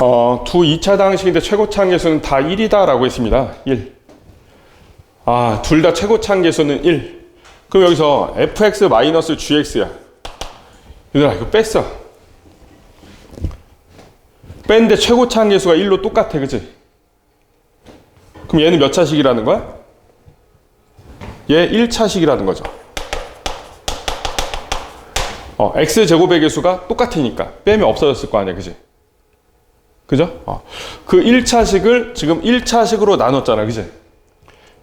어, 두 2차 방식인데 최고차 계수는 다 1이다라고 했습니다. 1. 아, 둘 다 최고차 계수는 1. 그럼 여기서 fx-gx야. 얘들아, 이거 뺐어. 뺐는데 최고차 계수가 1로 똑같아, 그치? 그럼 얘는 몇 차식이라는 거야? 얘 1차식이라는 거죠. 어, x제곱의 개수가 똑같으니까 빼면 없어졌을 거 아니야, 그지? 그죠? 어. 그 1차식을 지금 1차식으로 나눴잖아, 그지?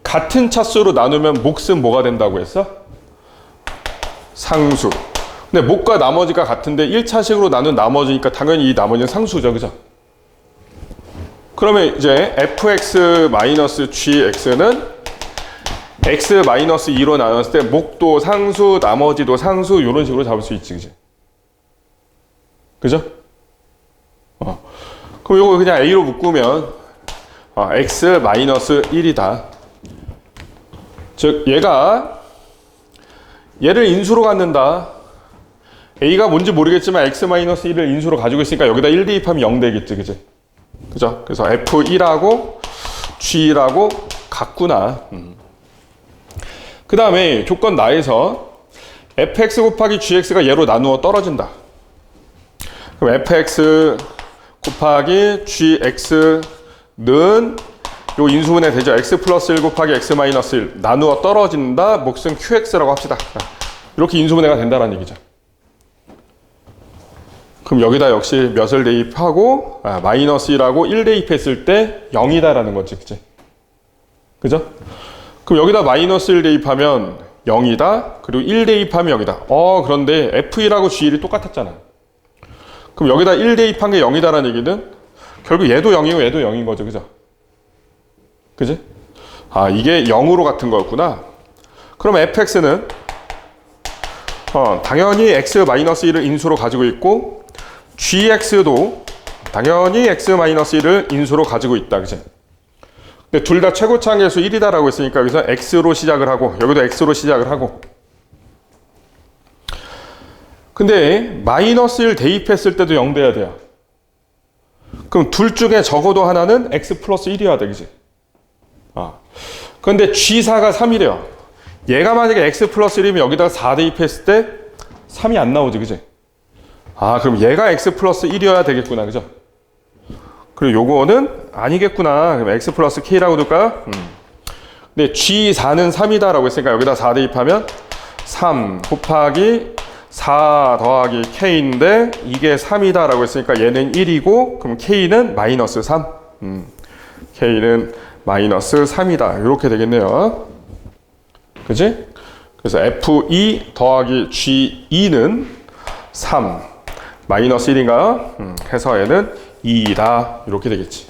같은 차수로 나누면 몫은 뭐가 된다고 했어? 상수. 근데 목과 나머지가 같은데 1차식으로 나눈 나머지니까 당연히 이 나머지는 상수죠, 그죠? 그러면 이제 fx-gx는 x-2로 나눴을 때 목도 상수, 나머지도 상수 이런 식으로 잡을 수 있지, 그지? 그죠? 어. 그럼 이거 그냥 a로 묶으면 어, x-1이다. 즉 얘가 얘를 인수로 갖는다. a가 뭔지 모르겠지만 x-1을 인수로 가지고 있으니까 여기다 1 대입하면 0 되겠지, 그지? 그죠? 그래서 f1하고 g라고 같구나. 음. 그 다음에 조건 나에서 fx 곱하기 gx가 얘로 나누어 떨어진다. 그럼 fx 곱하기 gx는 요 인수분해 되죠. x 플러스 1 곱하기 x 마이너스 1 나누어 떨어진다. 몫은 qx라고 합시다. 이렇게 인수분해가 된다는 얘기죠. 그럼 여기다 역시 몇을 대입하고 아, 마이너스 1하고 1 대입했을 때 0이다라는 거지. 그치? 그죠? 그럼 여기다 마이너스 1 대입하면 0이다. 그리고 1 대입하면 0이다. 어, 그런데 F1하고 G1이 똑같았잖아. 그럼 여기다 1 대입한 게 0이다라는 얘기는 결국 얘도 0이고 얘도 0인 거죠. 그죠? 그지? 아, 이게 0으로 같은 거였구나. 그럼 fx는 어, 당연히 x-1을 인수로 가지고 있고 gx도 당연히 x-1을 인수로 가지고 있다. 그지? 근데 둘 다 최고차 계수 1이다라고 했으니까 여기서 x로 시작을 하고 여기도 x로 시작을 하고 근데 마이너스 1 대입했을 때도 0 돼야 돼요. 그럼 둘 중에 적어도 하나는 x 플러스 1이어야 돼, 그지? 아. 근데 G4가 3이래요. 얘가 만약에 x 플러스 1이면 여기다가 4 대입했을 때 3이 안 나오지, 그지? 아, 그럼 얘가 x 플러스 1이어야 되겠구나, 그죠? 그리고 요거는 아니겠구나. 그럼 x 플러스 k라고 둘까요? 음. 근데 G4는 3이다라고 했으니까 여기다 4 대입하면 3 곱하기 4 더하기 k인데 이게 3이다 라고 했으니까 얘는 1이고 그럼 k는 마이너스 3. 음. k는 마이너스 3이다. 이렇게 되겠네요. 그지? 그래서 F2 더하기 G2는 3. 마이너스 1인가요? 음, 해서 얘는 2이다. 이렇게 되겠지.